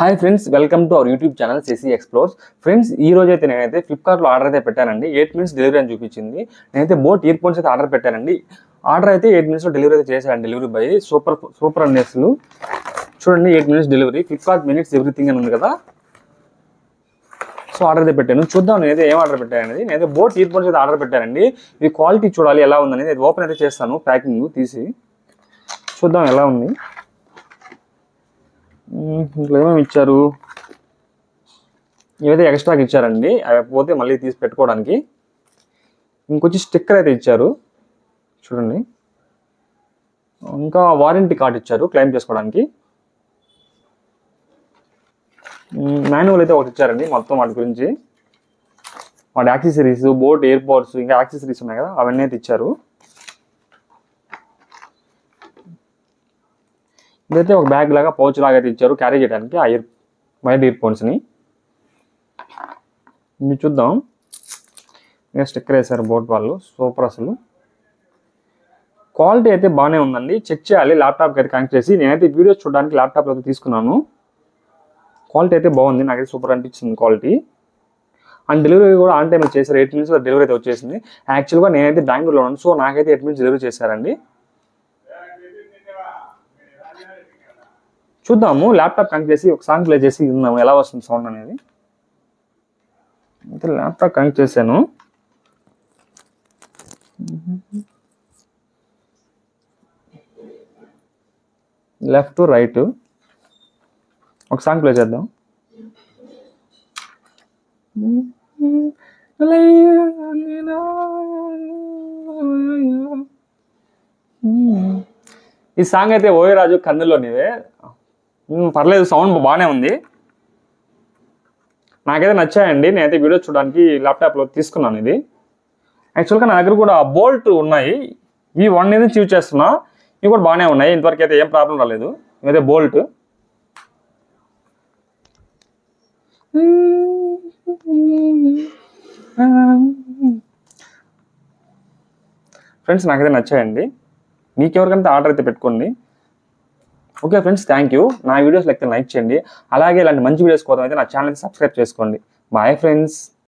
Hi friends welcome to our YouTube channel CC explores friends ఈ రోజు అయితే నేనైతే ఫ్లిప్కార్ట్లో ఆర్డర్ అయితే పెట్టానండి. ఎయిట్ మినిట్స్ డెలివరీ అని చూపించింది. నేనైతే బోట్ ఇయర్ ఫోన్స్ అయితే ఆర్డర్ పెట్టానండి. ఆర్డర్ అయితే ఎయిట్ మినిట్స్లో డెలివరీ అయితే చేశాను డెలివరీ బాయ్ సూపర్ సూపర్ అన్నేస్లు చూడండి eight minutes delivery Flipkart minutes everything అని ఉంది కదా. సో ఆర్డర్ అయితే పెట్టాను. చూద్దాం నేనైతే ఏం ఆర్డర్ పెట్టాను నేనైతే బోట్ ఇయర్ ఫోన్స్ అయితే ఆర్డర్ పెట్టానండి. ఇవి క్వాలిటీ చూడాలి ఎలా ఉందనేది. ఓపెన్ అయితే చేస్తాను ప్యాకింగ్ తీసి. చూద్దాం ఎలా ఉంది. ఇట్లా ఏమేమి ఇచ్చారు? ఇవైతే ఎక్స్ట్రాకి ఇచ్చారండి అవి పోతే మళ్ళీ తీసి పెట్టుకోవడానికి. ఇంకొచ్చి స్టిక్కర్ అయితే ఇచ్చారు. చూడండి. ఇంకా వారంటీ కార్డ్ ఇచ్చారు క్లెయిమ్ చేసుకోవడానికి. మాన్యువల్ అయితే ఒకటి ఇచ్చారండి మొత్తం వాటి గురించి. వాటి యాక్సెసరీస్ బోట్ ఎయిర్పోర్ట్స్ ఇంకా యాక్సెసరీస్ ఉన్నాయి కదా అవన్నీ అయితే ఇచ్చారు. ఇదైతే ఒక బ్యాగ్ లాగా పౌచ్ లాగా అయితే ఇచ్చారు క్యారీ చేయడానికి ఆ ఇయర్ వైట్ ఇయర్ ఫోన్స్ని ఇది చూద్దాం. ఇంకా స్టిక్కర్ వేశారు బోట్ వాళ్ళు. సూపర్ అసలు. క్వాలిటీ అయితే బాగానే ఉందండి. చెక్ చేయాలి. ల్యాప్టాప్కి అయితే కనెక్ట్ చేసి నేనైతే వీడియోస్ చూడడానికి ల్యాప్టాప్లో అయితే తీసుకున్నాను. క్వాలిటీ అయితే బాగుంది. నాకైతే సూపర్ అనిపించింది క్వాలిటీ అండ్ డెలివరీ కూడా ఆన్ టైం చేశారు. ఎయిట్ మినిట్స్ డెలివరీ అయితే వచ్చేసింది. యాక్చువల్గా నేనైతే బెంగళూరులో ఉన్నాను. సో నాకైతే ఎయిట్ మినిట్స్ డెలివరీ చేశారండి. చూద్దాము ల్యాప్టాప్ కనెక్ట్ చేసి ఒక సాంగ్ ప్లే చేసి విందాము ఎలా వస్తుంది సౌండ్ అనేది. అయితే ల్యాప్టాప్ కనెక్ట్ చేశాను. లెఫ్ట్ రైట్ ఒక సాంగ్ ప్లే చేద్దాం. ఈ సాంగ్ అయితే ఓయరాజు కన్నులోనివే. పర్లేదు సౌండ్ బాగానే ఉంది. నాకైతే నచ్చాయండి. నేనైతే వీడియో చూడడానికి ల్యాప్టాప్లో తీసుకున్నాను ఇది. యాక్చువల్గా నా దగ్గర కూడా బోల్ట్ ఉన్నాయి. ఈ వన్ అయితే చూస్ చేస్తున్నా. ఇవి కూడా బాగానే ఉన్నాయి. ఇంతవరకు అయితే ఏం ప్రాబ్లం రాలేదు. ఇదైతే బోల్ట్. ఫ్రెండ్స్ నాకైతే నచ్చాయండి. మీకు ఆర్డర్ అయితే పెట్టుకోండి. ఓకే ఫ్రెండ్స్ థ్యాంక్ యూ నా వీడియోస్ లెక్క లైక్ చేయండి. అలాగే ఇలాంటి మంచి వీడియోస్ కోసం అయితే నా ఛానల్కి సబ్స్క్రైబ్ చేసుకోండి. Bye friends